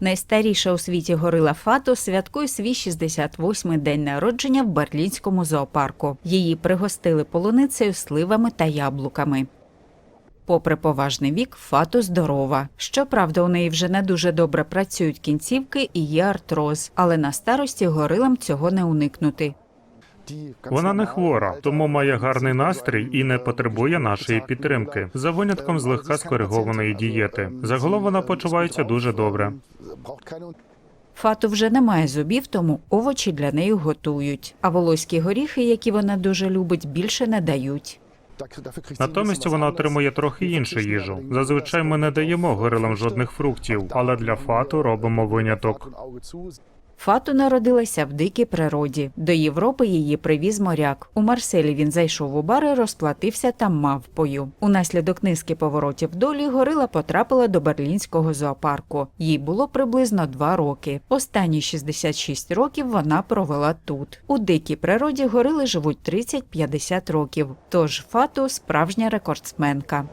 Найстаріша у світі горила Фато святкує свій 68-й день народження в берлінському зоопарку. Її пригостили полуницею, сливами та яблуками. Попри поважний вік, Фато здорова. Щоправда, у неї вже не дуже добре працюють кінцівки і є артроз, але на старості горилам цього не уникнути. Вона не хвора, тому має гарний настрій і не потребує нашої підтримки, за винятком злегка скоригованої дієти. Загалом вона почувається дуже добре. Фату вже немає зубів, тому овочі для неї готують. А волоські горіхи, які вона дуже любить, більше не дають. Натомість вона отримує трохи іншу їжу. Зазвичай ми не даємо горилам жодних фруктів, але для фату робимо виняток. Фату народилася в дикій природі. До Європи її привіз моряк. У Марселі він зайшов у бар і розплатився там мавпою. Унаслідок низки поворотів долі горила потрапила до берлінського зоопарку. Їй було приблизно два роки. Останні 66 років вона провела тут. У дикій природі горили живуть 30-50 років. Тож Фату справжня рекордсменка.